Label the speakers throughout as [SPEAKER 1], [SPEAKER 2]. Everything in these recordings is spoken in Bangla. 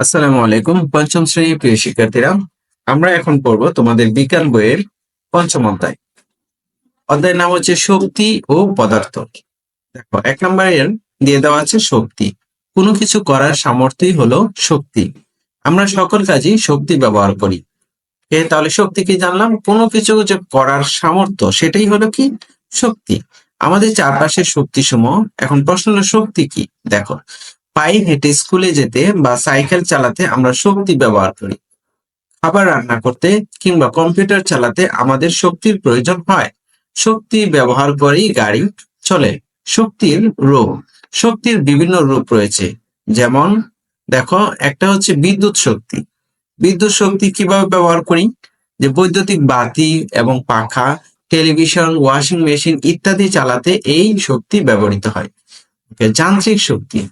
[SPEAKER 1] আসসালামু আলাইকুম, পঞ্চম শ্রেণির প্রিয় শিক্ষার্থীরা। আমরা এখন পড়ব তোমাদের বিজ্ঞান বইয়ের পঞ্চম অধ্যায়। অধ্যায়ের নাম হচ্ছে শক্তি ও পদার্থ। দেখো, এক নম্বরের দিয়ে দেওয়া আছে শক্তি। কোনো কিছু করার সামর্থ্যই হলো শক্তি। আমরা সকল কাজেই শক্তি ব্যবহার করি। এ তাহলে শক্তি কি জানলাম? কোনো কিছু যে করার সামর্থ্য, সেটাই হলো কি? শক্তি। আমাদের চারপাশের শক্তি সমূহ এখন প্রশ্ন হলো শক্তি কি? দেখো পায়ে হেঁটে স্কুলে যেতে বা সাইকেল চালাতে আমরা শক্তি ব্যবহার করি। খাবার রান্না করতে কিংবা কম্পিউটার চালাতে আমাদের শক্তির প্রয়োজন হয়। শক্তি ব্যবহার করেই গাড়ি চলে। শক্তির রূপ। শক্তির বিভিন্ন রূপ রয়েছে। যেমন, দেখো, একটা হচ্ছে বিদ্যুৎ শক্তি। বিদ্যুৎ শক্তি কীভাবে ব্যবহার করি? যে বৈদ্যুতিক বাতি এবং পাখা, টেলিভিশন, ওয়াশিং মেশিন ইত্যাদি চালাতে এই শক্তি ব্যবহৃত হয়। যান্ত্রিক শক্তি।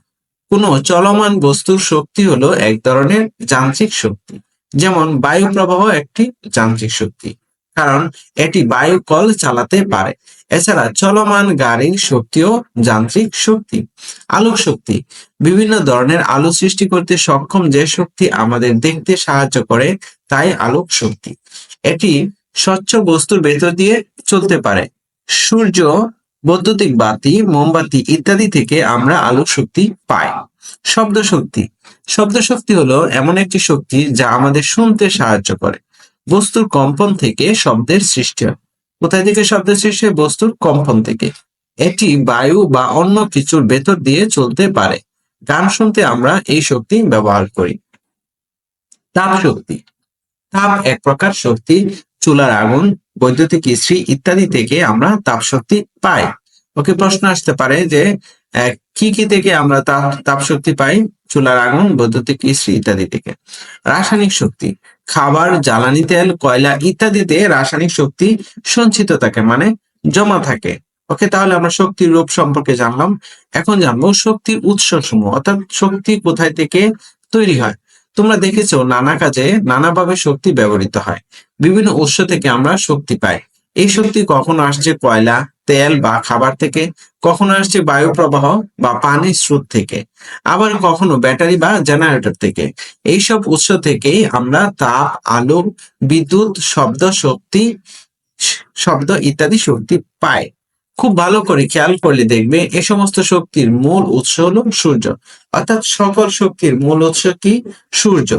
[SPEAKER 1] কোনো চলমান বস্তুর শক্তি হলো এক ধরনের যান্ত্রিক শক্তি, যেমন বায়ু প্রবাহ একটি যান্ত্রিক শক্তি, কারণ এটি বায়ু কল চালাতে পারে। এছাড়া চলমান গাড়ির শক্তিও যান্ত্রিক শক্তি, আলোক শক্তি, বিভিন্ন ধরনের আলো সৃষ্টি করতে সক্ষম যে শক্তি আমাদের দেখতে সাহায্য করে, তাই আলোক শক্তি। এটি স্বচ্ছ বস্তুর ভেতর দিয়ে চলতে পারে। সূর্য বৈদ্যুতিক বাতি, মোমবাতি ইত্যাদি থেকে আমরা আলোক শক্তি পাই। শব্দ শক্তি। শব্দ শক্তি হলো এমন একটি শক্তি যা আমাদের শুনতে সাহায্য করে। বস্তুর কম্পন থেকে শব্দের সৃষ্টি হয়। কোথায় থেকে শব্দের সৃষ্টি হয়? বস্তুর কম্পন থেকে। এটি বায়ু বা অন্য কিছুর ভেতর দিয়ে চলতে পারে। গান শুনতে আমরা এই শক্তি ব্যবহার করি। তাপ শক্তি। তাপ এক প্রকার শক্তি। চুলার আগুন বৈদ্যুতিক ইস্ত্রি ইত্যাদি থেকে আমরা তাপ শক্তি পাই। ওকে প্রশ্ন আসতে পারে যে কি কি থেকে আমরা তাপ শক্তি পাই? চুলার আগুন, বৈদ্যুতিক ইস্ত্রি ইত্যাদি থেকে। রাসায়নিক শক্তি, খাবার, জ্বালানি তেল, কয়লা ইত্যাদিতে রাসায়নিক শক্তি সঞ্চিত থাকে মানে জমা থাকে। ওকে, তাহলে আমরা শক্তির রূপ সম্পর্কে জানলাম। এখন জানব শক্তির উৎস সমূহ অর্থাৎ শক্তি কোথায় থেকে তৈরি হয়? তোমরা দেখেছ নানা কাজে নানাভাবে শক্তি ব্যবহৃত হয়। বিভিন্ন উৎস থেকে আমরা শক্তি পাই। এই শক্তি কখনো আসছে কয়লা, তেল বা খাবার থেকে, কখনো আসছে বায়ু প্রবাহ বা পানির স্রোত থেকে, আবার কখনো ব্যাটারি বা জেনারেটর থেকে। এইসব উৎস থেকেই আমরা তাপ আলো বিদ্যুৎ, শব্দ শক্তি, শব্দ ইত্যাদি শক্তি পাই। খুব ভালো করে খেয়াল করলে দেখবে এ সমস্ত শক্তির মূল উৎস হলো সূর্য। অর্থাৎ সকল শক্তির মূল উৎস কি? সূর্য।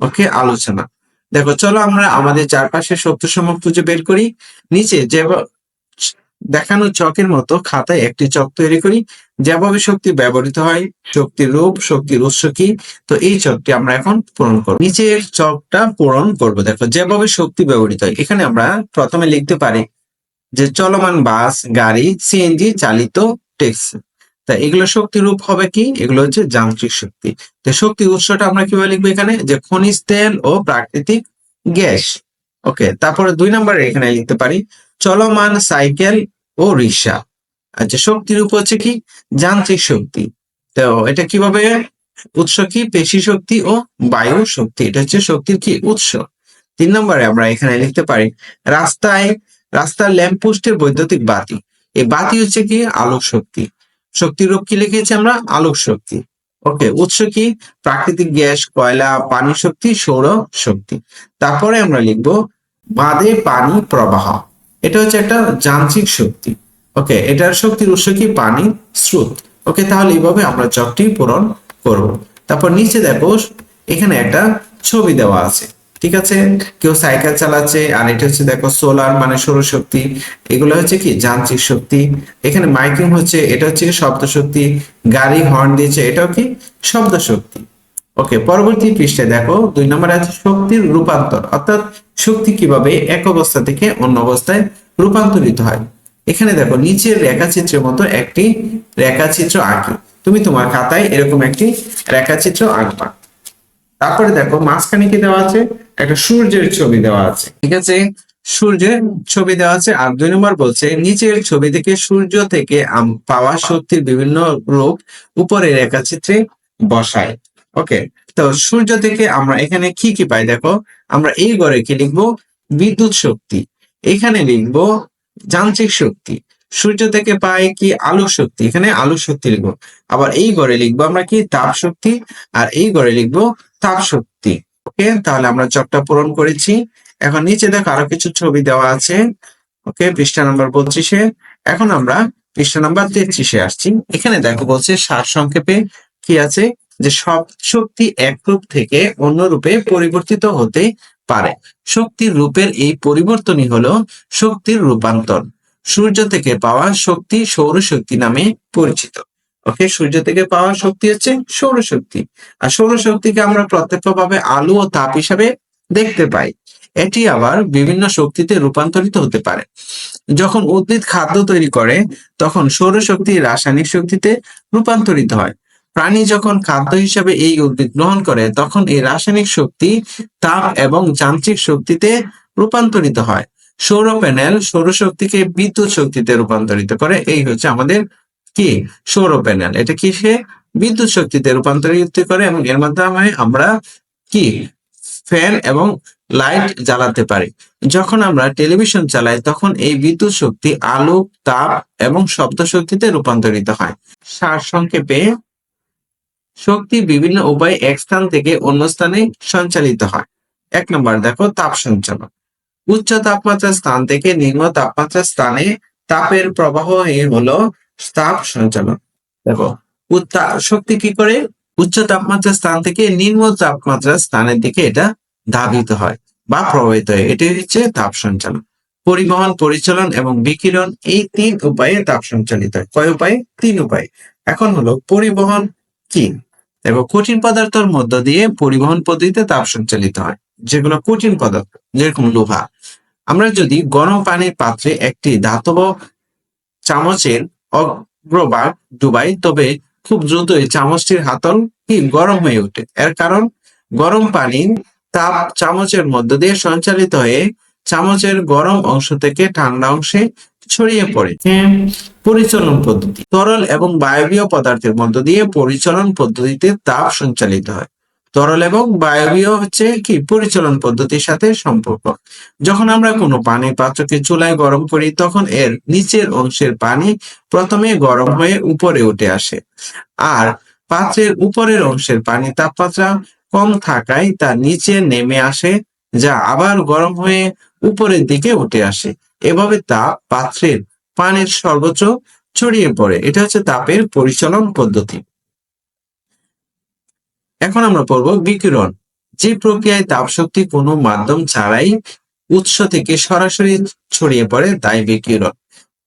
[SPEAKER 1] ওকে, আলোচনা। দেখো, চলো আমরা আমাদের চারপাশে শক্তি সমূহ খুঁজে বের করি। নিচে যে দেখানো চকের মতো খাতায় একটি চক তৈরি করি। যেভাবে শক্তি ব্যবহৃত হয়, শক্তির রূপ, শক্তির উৎস কি, তো এই চকটি আমরা এখন পূরণ করব। নিচের চকটা পূরণ করব। দেখো, যেভাবে শক্তি ব্যবহৃত হয়, এখানে আমরা প্রথমে লিখতে পারি যে চলমান বাস, গাড়ি, সিএনজি চালিত ট্যাক্সি। তা এগুলো শক্তির রূপ হবে কি? এগুলো হচ্ছে যান্ত্রিক শক্তি। তো শক্তি উৎসটা আমরা কীভাবে লিখব এখানে? যে খনিজ তেল ও প্রাকৃতিক গ্যাস। ওকে, তারপরে দুই নম্বরে এখানে লিখতে পারি, চলমান সাইকেল ও রিক্সা। আচ্ছা শক্তির রূপ হচ্ছে কি? যান্ত্রিক শক্তি। তো এটা কীভাবে? উৎস কি? পেশি শক্তি ও বায়ু শক্তি। এটা হচ্ছে শক্তির কি? উৎস। তিন নম্বরে আমরা এখানে লিখতে পারি, রাস্তায়, রাস্তার ল্যাম্পপোস্টের বৈদ্যুতিক বাতি। এই বাতি হচ্ছে কি? আলোক শক্তি। শক্তির রূপ কি লিখেছি আমরা? আলোক শক্তি। ওকে উৎস কি? প্রাকৃতিক গ্যাস, কয়লা, পানি শক্তি, সৌর শক্তি। তারপরে আমরা লিখব বাঁধে পানি প্রবাহ। এটা হচ্ছে একটা যান্ত্রিক শক্তি। ওকে এটার শক্তির উৎস কি? পানি স্রোত। ওকে তাহলে এইভাবে আমরা চকটি পূরণ করব। তারপর নিচে দেখো, এখানে একটা ছবি দেওয়া আছে। ঠিক আছে? কেউ সাইকেল চালাচ্ছে, আর এটা হচ্ছে দেখো সোলার মানে সৌরশক্তি। এগুলো হচ্ছে কি? যান্ত্রিক শক্তি। এখানে মাইকিং হচ্ছে, এটা হচ্ছে শব্দ শক্তি গাড়ি হর্ন দিচ্ছে এটাও কি? শব্দ শক্তি ওকে পরবর্তী পৃষ্ঠে দেখো, দুই নম্বরে আছে শক্তির রূপান্তর। অর্থাৎ শক্তি কীভাবে এক অবস্থা থেকে অন্য অবস্থায় রূপান্তরিত হয়? এখানে দেখো, নিচের রেখাচিত্রের মতো একটি রেখাচিত্র আঁকি। তুমি তোমার খাতায় এরকম একটি রেখাচিত্র আঁকবা। তারপরে দেখো, মাঝখানে কি দেওয়া আছে? একটা সূর্যের ছবি দেওয়া আছে। ঠিক আছে? সূর্যের ছবি দেওয়া আছে, আর দুই নম্বর বলছে, নিচের ছবি থেকে সূর্য থেকে পাওয়া শক্তির বিভিন্ন রূপ উপরে রেখাচিত্রে বসায়। ওকে তো সূর্য থেকে আমরা এখানে কি কি পাই দেখো? আমরা এই ঘরে কি লিখব? বিদ্যুৎ শক্তি। এখানে লিখব যান্ত্রিক শক্তি। সূর্য থেকে পাই কি? আলোক শক্তি। এখানে আলোক শক্তি লিখব। আবার এই ঘরে লিখব আমরা কি? তাপ শক্তি। আর এই ঘরে লিখব তাপ শক্তি। ওকে, তাহলে আমরা চকটা পূরণ করেছি। এখন নিচে দেখো আরও কিছু ছবি দেওয়া আছে। ওকে, পৃষ্ঠা নাম্বার বত্রিশে। এখন আমরা পৃষ্ঠা নাম্বার তেত্রিশে আসছি। এখানে দেখো বলছে সার সংক্ষেপে কি আছে? যে সব শক্তি এক রূপ থেকে অন্য রূপে পরিবর্তিত হতে পারে। শক্তির রূপের এই পরিবর্তনই হলো শক্তির রূপান্তর। সূর্য থেকে পাওয়া শক্তি সৌরশক্তি নামে পরিচিত। ওকে সূর্য থেকে পাওয়া শক্তি হচ্ছে সৌরশক্তি। আর সৌরশক্তিকে আমরা প্রত্যক্ষভাবে আলো ও তাপ হিসাবে দেখতে পাই। এটি আবার বিভিন্ন শক্তিতে রূপান্তরিত হতে পারে। যখন উদ্ভিদ খাদ্য তৈরি করে, তখন সৌরশক্তি রাসায়নিক শক্তিতে রূপান্তরিত হয়। প্রাণী যখন খাদ্য হিসাবে এই উদ্ভিদ গ্রহণ করে, তখন এই রাসায়নিক শক্তি তাপ এবং যান্ত্রিক শক্তিতে রূপান্তরিত হয়। সৌর প্যানেল সৌরশক্তিকে বিদ্যুৎ শক্তিতে রূপান্তরিত করে। এই হচ্ছে আমাদের কি? সৌর প্যানেল। এটা কিসে বিদ্যুৎ শক্তিতে রূপান্তরিত করে এবং এর মাধ্যমে আমরা কি? ফ্যান এবং লাইট জ্বালাতে পারি। যখন আমরা টেলিভিশন চালাই, তখন এই বিদ্যুৎ শক্তি আলো, তাপ এবং শব্দ শক্তিতে রূপান্তরিত হয়। সার সংক্ষেপে, শক্তি বিভিন্ন উপায়ে এক স্থান থেকে অন্য স্থানে সঞ্চালিত হয়। এক নম্বর, দেখো, তাপ সঞ্চালন। উচ্চ তাপমাত্রার স্থান থেকে নিম্ন তাপমাত্রার স্থানে তাপের প্রবাহ হলো তাপ সঞ্চালন দেখো শক্তি কি করে? উচ্চ তাপমাত্রার স্থান থেকে নিম্ন তাপমাত্রার স্থানের দিকে এটা ধাবিত হয় বা প্রবাহিত হয়। এটাই হচ্ছে তাপ সঞ্চালন। পরিবহন, পরিচালন এবং বিকিরণ এই তিন উপায়ে তাপ সঞ্চালিত হয়। কয় উপায়ে? তিন উপায়। এখন হলো পরিবহন কি? দেখো কঠিন পদার্থের মধ্য দিয়ে পরিবহন পদ্ধতিতে তাপ সঞ্চালিত হয়, যেগুলো কঠিন পদার্থ, যেরকম লোহা। আমরা যদি গরম পানির পাত্রে একটি ধাতব চামচের অগ্রভাগ ডুবাই তবে খুব দ্রুতই চামচটির হাতল কি গরম হয়ে ওঠে। এর কারণ গরম পানি তাপ চামচের মধ্য দিয়ে সঞ্চালিত হয়ে চামচের গরম অংশ থেকে ঠান্ডা অংশে ছড়িয়ে পড়ে। পরিচালন পদ্ধতি। তরল এবং বায়বীয় পদার্থের মধ্য দিয়ে পরিচালন পদ্ধতিতে তাপ সঞ্চালিত হয়। তরল এবং বায়বীয় হচ্ছে কি? পরিচালন পদ্ধতির সাথে সম্পর্ক। যখন আমরা কোনো পানি পাত্রকে চুলায় গরম করি, তখন এর নিচের অংশের পানি প্রথমে গরম হয়ে উপরে উঠে আসে। আর পাত্রের উপরের অংশের পানি তাপমাত্রা কম থাকায় তা নিচে নেমে আসে, যা আবার গরম হয়ে উপরের দিকে উঠে আসে। এভাবে তাপ পাত্রের পানির সর্বোচ্চ ছড়িয়ে পড়ে। এটা হচ্ছে তাপের পরিচালন পদ্ধতি। এখন আমরা পড়ব বিকিরণ। যে প্রক্রিয়ায় তাপ শক্তি কোনো মাধ্যম ছাড়াই উৎস থেকে সরাসরি ছড়িয়ে পড়ে তাই বিকিরণ।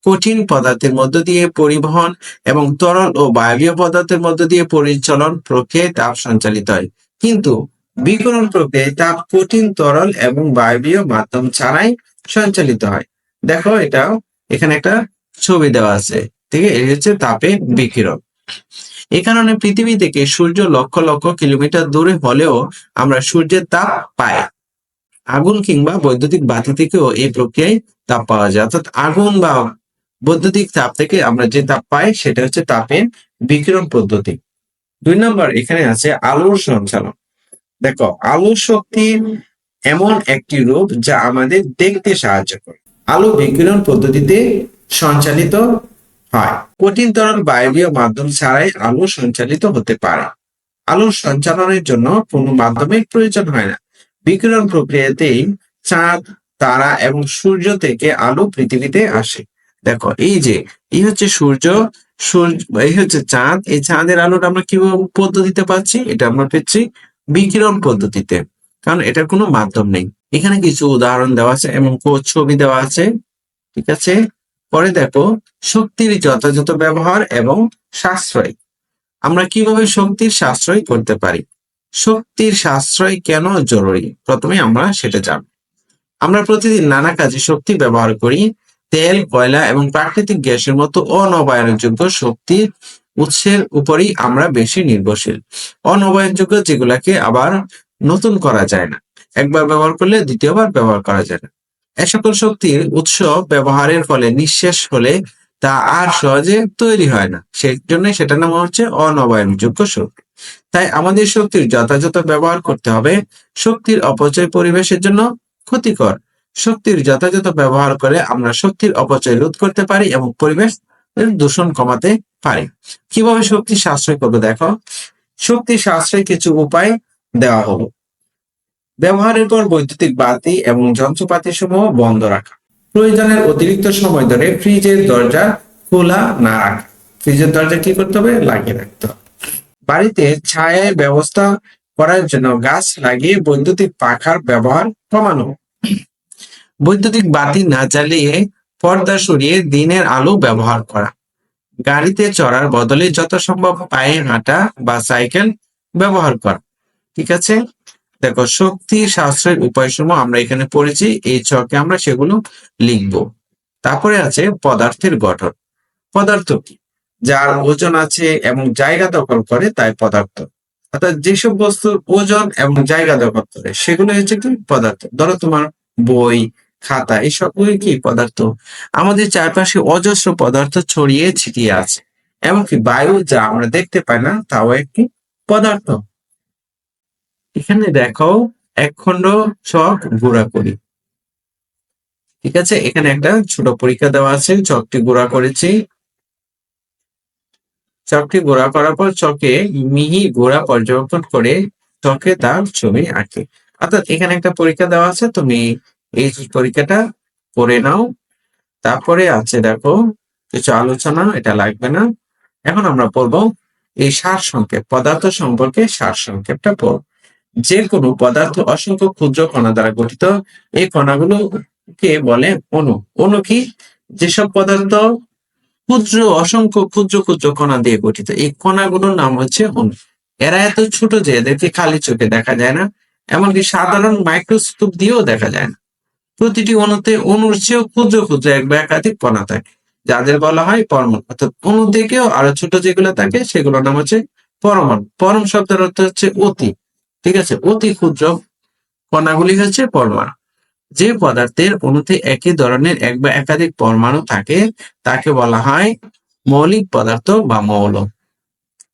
[SPEAKER 1] কঠিন পদার্থের মধ্য দিয়ে পরিবহন এবং তরল ও বায়বীয় পদার্থের মধ্য দিয়ে পরিচালন প্রক্রিয়ায় তাপ সঞ্চালিত হয়। কিন্তু বিকিরণ প্রক্রিয়ায় তাপ কঠিন, তরল এবং বায়বীয় মাধ্যম ছাড়াই সঞ্চালিত হয়। দেখো এটা এখানে একটা ছবি দেওয়া আছে। ঠিক আছে? এই হচ্ছে তাপে বিকিরণ। এ কারণে পৃথিবী থেকে সূর্য লক্ষ লক্ষ কিলোমিটার দূরে হলেও আমরা সূর্যের তাপ পাই। আগুন কিংবা বৈদ্যুতিক বাতি থেকেও এই প্রক্রিয়ায় তাপ পাওয়া যায়। অর্থাৎ আগুন বা বৈদ্যুতিক তাপ থেকে আমরা যে তাপ পাই, সেটা হচ্ছে তাপের বিকিরণ পদ্ধতি। দুই নম্বর, এখানে আছে আলোর সঞ্চালন। দেখো, আলোর শক্তি এমন একটি রূপ যা আমাদের দেখতে সাহায্য করে। আলো বিকিরণ পদ্ধতিতে সঞ্চালিত হয়। কঠিন তরল বায়বীয় মাধ্যম ছাড়াই আলো সঞ্চালিত হতে পারে। আলো সঞ্চালনের জন্য কোনো মাধ্যমের প্রয়োজন হয় না। বিকিরণ প্রক্রিয়াতেই চাঁদ, তারা এবং সূর্য থেকে আলো পৃথিবীতে আসে। দেখো, এই যে, এই হচ্ছে সূর্য সূর্য, এই হচ্ছে চাঁদ। এই চাঁদের আলোটা আমরা কীভাবে পদ্ধতিতে পাচ্ছি? এটা আমরা পেয়েছি বিকিরণ পদ্ধতিতে। কারণ এটার কোনো মাধ্যম নেই। এখানে কিছু উদাহরণ দেওয়া আছে এবং ছবি দেওয়া আছে। ঠিক আছে? পরে দেখো শক্তির যথাযথ ব্যবহার এবং সাশ্রয়। আমরা কীভাবে শক্তির সাশ্রয় করতে পারি? শক্তির সাশ্রয় কেন জরুরি? প্রথমে আমরা সেটা জানব। আমরা প্রতিদিন নানা কাজে শক্তি ব্যবহার করি। তেল, কয়লা এবং প্রাকৃতিক গ্যাসের মতো অনবায়নযোগ্য শক্তির উৎসের উপরই আমরা বেশি নির্ভরশীল। অনবায়নযোগ্য যেগুলাকে আবার নতুন করা যায় না। একবার ব্যবহার করলে দ্বিতীয়বার ব্যবহার করা যায় না। এ সকল শক্তির উৎস ব্যবহারের ফলে নিঃশেষ হলে তা আর সহজে তৈরি হয় না। সেই জন্য সেটার নাম হচ্ছে অনবায়নযোগ্য শক্তি। তাই আমাদের শক্তির যথাযথ ব্যবহার করতে হবে। শক্তির অপচয় পরিবেশের জন্য ক্ষতিকর। শক্তির যথাযথ ব্যবহার করে আমরা শক্তির অপচয় রোধ করতে পারি এবং পরিবেশ দূষণ কমাতে পারি। কীভাবে শক্তি সাশ্রয় করব দেখো? শক্তি সাশ্রয় কিছু উপায় দেওয়া হলো। ব্যবহারের পর বৈদ্যুতিক বাতি এবং যন্ত্রপাতি সমূহ বন্ধ রাখা। প্রয়োজনের অতিরিক্ত সময় ধরে ফ্রিজের দরজা খোলা না রাখা। ফ্রিজের দরজা কি করতে হবে? লাগিয়ে রাখতে হবে। বাড়িতে ছায়ের ব্যবস্থা করার জন্য গাছ লাগিয়ে বৈদ্যুতিক পাখার ব্যবহার কমানো। বৈদ্যুতিক বাতি না জ্বালিয়ে পর্দা সরিয়ে দিনের আলো ব্যবহার করা। গাড়িতে চড়ার বদলে যত সম্ভব পায়ে হাঁটা বা সাইকেল ব্যবহার করা। ঠিক আছে? দেখো, শক্তি সাশ্রয়ের উপায়সমূহ আমরা এখানে পড়েছি, এই ছকে আমরা সেগুলো লিখব। তারপরে আছে পদার্থের গঠন। পদার্থ কি? যার ওজন আছে এবং জায়গা দখল করে তাই পদার্থ। অর্থাৎ যেসব বস্তুর ওজন এবং জায়গা দখল করে, সেগুলো হচ্ছে কি? পদার্থ। ধরো তোমার বই, খাতা এসবগুলি কি? পদার্থ। আমাদের চারপাশে অজস্র পদার্থ ছড়িয়ে ছিটিয়ে আছে। এমনকি বায়ু, যা আমরা দেখতে পাই না, তাও একটি পদার্থ। এখানে দেখো এক খণ্ড চক গুঁড়া করি। ঠিক আছে? এখানে একটা ছোট পরীক্ষা দেওয়া আছে, চকটি গুঁড়া করেছি। চকটি গুঁড়া করার পর চকে মিহি গুঁড়া পর্যবেক্ষণ করে চকে তার ছবি আঁকে। অর্থাৎ এখানে একটা পরীক্ষা দেওয়া আছে, তুমি এই পরীক্ষাটা করে নাও। তারপরে আছে দেখো, কিছু আলোচনা, এটা লাগবে না। এখন আমরা পড়ব এই সার সংক্ষেপ পদার্থ সম্পর্কে সার সংক্ষেপটা পড়ব। যে কোনো পদার্থ অসংখ্য ক্ষুদ্র কণা দ্বারা গঠিত, এই কণাগুলোকে বলে অণু। অণু কি? যেসব পদার্থ ক্ষুদ্র, অসংখ্য ক্ষুদ্র ক্ষুদ্র কণা দিয়ে গঠিত, এই কণাগুলোর নাম হচ্ছে অণু। এরা এত ছোট যে এদেরকে খালি চোখে দেখা যায় না, এমনকি সাধারণ মাইক্রোস্কোপ দিয়েও দেখা যায় না। প্রতিটি অণুতে অণুর চেয়েও ক্ষুদ্র ক্ষুদ্র এক বা একাধিক কণা থাকে, যাদের বলা হয় পরমাণু। অর্থাৎ অণু থেকেও আরও ছোট যেগুলো থাকে, সেগুলোর নাম হচ্ছে পরমাণু। পরম শব্দের অর্থ হচ্ছে অতি। ঠিক আছে? অতি ক্ষুদ্র কণাগুলি হচ্ছে পরমাণু। যে পদার্থের অণুতে একই ধরনের এক বা একাধিক পরমাণু থাকে, তাকে বলা হয় মৌলিক পদার্থ বা মৌল।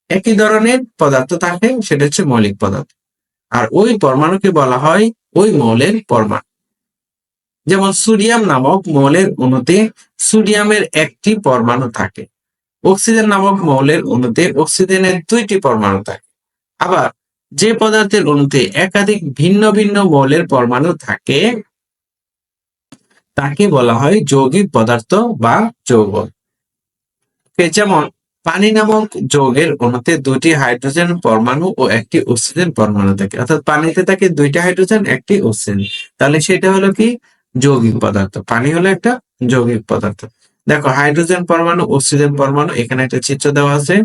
[SPEAKER 1] একই ধরনের পদার্থ থাকে, সেটা হচ্ছে মৌলিক পদার্থ। আর ওই পরমাণুকে বলা হয় ওই মৌলের পরমাণু। যেমন সোডিয়াম নামক মৌলের অণুতে সোডিয়ামের একটি পরমাণু থাকে। অক্সিজেন নামক মৌলের অণুতে অক্সিজেনের দুইটি পরমাণু থাকে। আবার যে পদার্থের অণুতে একাধিক ভিন্ন ভিন্ন মৌলের পরমাণু থাকে, তাকে বলা হয় যৌগিক পদার্থ বা যৌগ। যেমন পানি নামক যৌগের অণুতে দুটি হাইড্রোজেন পরমাণু ও একটি অক্সিজেন পরমাণু থাকে। অর্থাৎ পানিতে থাকে দুইটা হাইড্রোজেন, একটি অক্সিজেন। তাহলে সেটা হলো কি? যৌগিক পদার্থ। পানি হলো একটা যৌগিক পদার্থ। দেখো, হাইড্রোজেন পরমাণু, অক্সিজেন পরমাণু, এখানে একটা চিত্র দেওয়া আছে।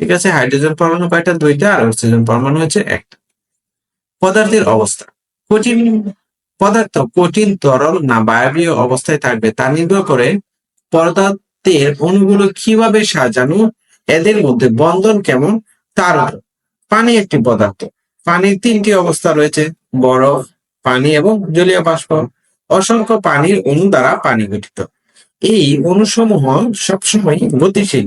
[SPEAKER 1] ঠিক আছে? হাইড্রোজেন পরমাণু কয়টা? দুইটা আর অক্সিজেন পরমাণু হচ্ছে একটা। পদার্থের অবস্থা। কঠিন পদার্থ কঠিন তরল না বায়বীয় অবস্থায় থাকবে তা নির্ভর করে পদার্থের অণুগুলো কীভাবে সাজানো, এদের মধ্যে বন্ধন কেমন, তার পানি একটি পদার্থ। পানির তিনটি অবস্থা রয়েছে, বরফ, পানি এবং জলীয় বাষ্প। অসংখ্য পানির অণু দ্বারা পানি গঠিত। এই অণুসমূহ সবসময় গতিশীল।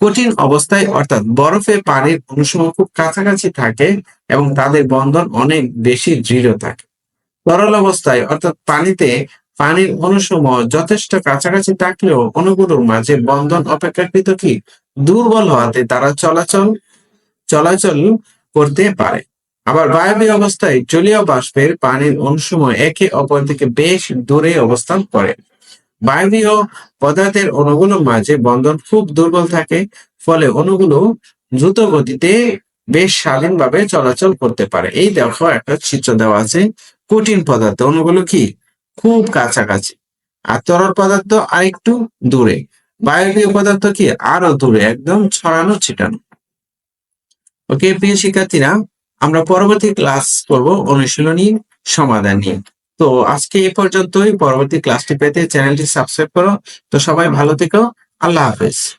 [SPEAKER 1] কঠিন অবস্থায়, অর্থাৎ বরফে পানির অণুসমূহ খুব কাছাকাছি থাকে এবং তাদের বন্ধন অনেক বেশি দৃঢ় থাকে। তরল অবস্থায়, অর্থাৎ পানিতে পানির অণুসমূহ যথেষ্ট কাছাকাছি থাকলেও অণুগুলোর মাঝে বন্ধন অপেক্ষাকৃত কি? দুর্বল হওয়াতে তারা চলাচল চলাচল করতে পারে। আবার বায়বীয় অবস্থায় জলীয় বাষ্পের পানির অণুসমূহ একে অপর থেকে বেশ দূরে অবস্থান করে। বায়বীয় পদার্থের অণুগুলোর মাঝে বন্ধন খুব দুর্বল থাকে, ফলে অণুগুলো দ্রুত গতিতে বেশ স্বাধীনভাবে চলাচল করতে পারে। এই দেখো একটা চিত্র দেওয়া আছে, কঠিন পদার্থ। অণুগুলো কি? খুব কাছাকাছি। আর তরল পদার্থ আরেকটু দূরে। বায়বীয় পদার্থ কি? আরও দূরে, একদম ছড়ানো ছিটানো। ওকে প্রিয় শিক্ষার্থীরা, আমরা পরবর্তী ক্লাস করব অনুশীলনী সমাধান নিয়ে। তো আজকে এই পর্যন্তই। পরবর্তী ক্লাসটি পেতে চ্যানেলটি সাবস্ক্রাইব করো। তো সবাই ভালো থেকো। আল্লাহ হাফেজ।